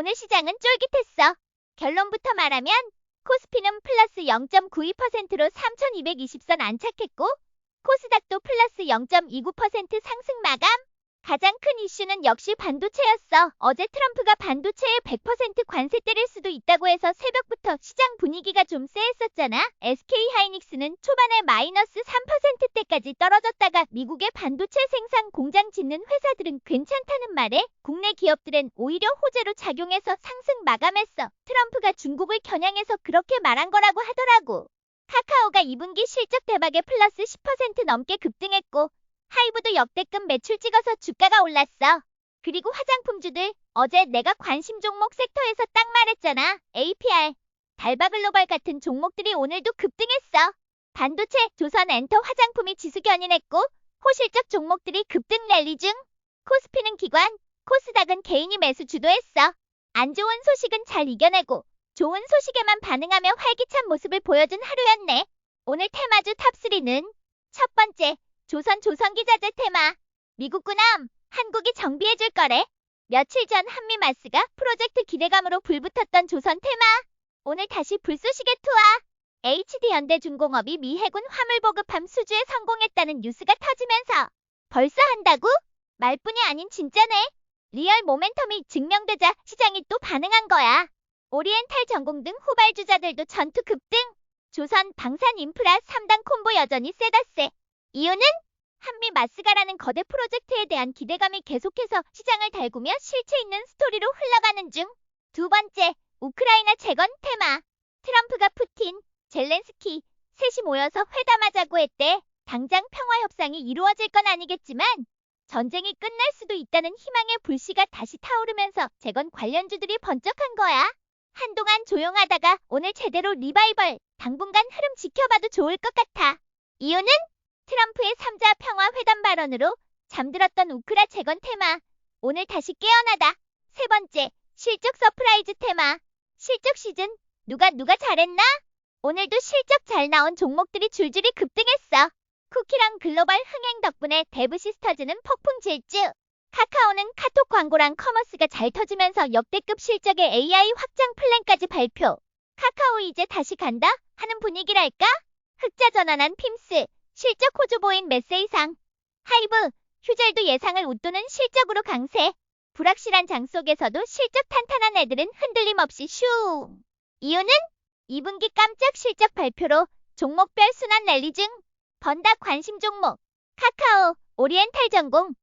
오늘 시장은 쫄깃했어. 결론부터 말하면 코스피는 플러스 0.92%로 3,220선 안착했고 코스닥도 플러스 0.29% 상승 마감. 가장 큰 이슈는 역시 반도체였어. 어제 트럼프가 반도체에 100% 관세 때릴 수도 있다고 해서 새벽부터 시장 분위기가 좀 쎄했었잖아. SK 하이닉스는 초반에 마이너스 3%대까지 떨어졌다가 미국의 반도체 생산 공장 짓는 회사들은 괜찮다는 말에 국내 기업들은 오히려 호재로 작용해서 상승 마감했어. 트럼프가 중국을 겨냥해서 그렇게 말한 거라고 하더라고. 카카오가 2분기 실적 대박에 플러스 10% 넘게 급등했고 하이브도 역대급 매출 찍어서 주가가 올랐어. 그리고 화장품주들 어제 내가 관심 종목 섹터에서 딱 말했잖아. APR, 달바글로벌 같은 종목들이 오늘도 급등했어. 반도체, 조선 엔터 화장품이 지수 견인했고 호실적 종목들이 급등 랠리 중. 코스피는 기관, 코스닥은 개인이 매수 주도했어. 안 좋은 소식은 잘 이겨내고 좋은 소식에만 반응하며 활기찬 모습을 보여준 하루였네. 오늘 테마주 탑3는 첫 번째, 조선 조선기자재 테마. 미국 군함, 한국이 정비해줄 거래. 며칠 전 한미 마스가 프로젝트 기대감으로 불붙었던 조선 테마. 오늘 다시 불쏘시개 투하. HD현대중공업이 미 해군 화물 보급함 수주에 성공했다는 뉴스가 터지면서 벌써 한다고? 말뿐이 아닌 진짜네. 리얼 모멘텀이 증명되자 시장이 또 반응한 거야. 오리엔탈 전공 등 후발주자들도 전투 급등. 조선 방산 인프라 3단 콤보 여전히 세다 세. 이유는 한미 마스가라는 거대 프로젝트에 대한 기대감이 계속해서 시장을 달구며 실체 있는 스토리로 흘러가는 중. 두 번째, 우크라이나 재건 테마. 트럼프가 푸틴, 젤렌스키 셋이 모여서 회담하자고 했대. 당장 평화 협상이 이루어질 건 아니겠지만 전쟁이 끝날 수도 있다는 희망의 불씨가 다시 타오르면서 재건 관련주들이 번쩍한 거야. 한동안 조용하다가 오늘 제대로 리바이벌, 당분간 흐름 지켜봐도 좋을 것 같아. 이유는 트럼프의 3자 평화 회담 발언으로 잠들었던 우크라 재건 테마. 오늘 다시 깨어나다. 세 번째, 실적 서프라이즈 테마. 실적 시즌. 누가 누가 잘했나? 오늘도 실적 잘 나온 종목들이 줄줄이 급등했어. 쿠키랑 글로벌 흥행 덕분에 데브 시스터즈는 폭풍 질주. 카카오는 카톡 광고랑 커머스가 잘 터지면서 역대급 실적의 AI 확장 플랜까지 발표. 카카오 이제 다시 간다? 하는 분위기랄까? 흑자 전환한 핌스. 실적 호조 보인 메세이상. 하이브, 휴젤도 예상을 웃도는 실적으로 강세. 불확실한 장 속에서도 실적 탄탄한 애들은 흔들림 없이 슝. 이유는 2분기 깜짝 실적 발표로 종목별 순환 랠리 중. 번다 관심 종목. 카카오, 오리엔탈 전공,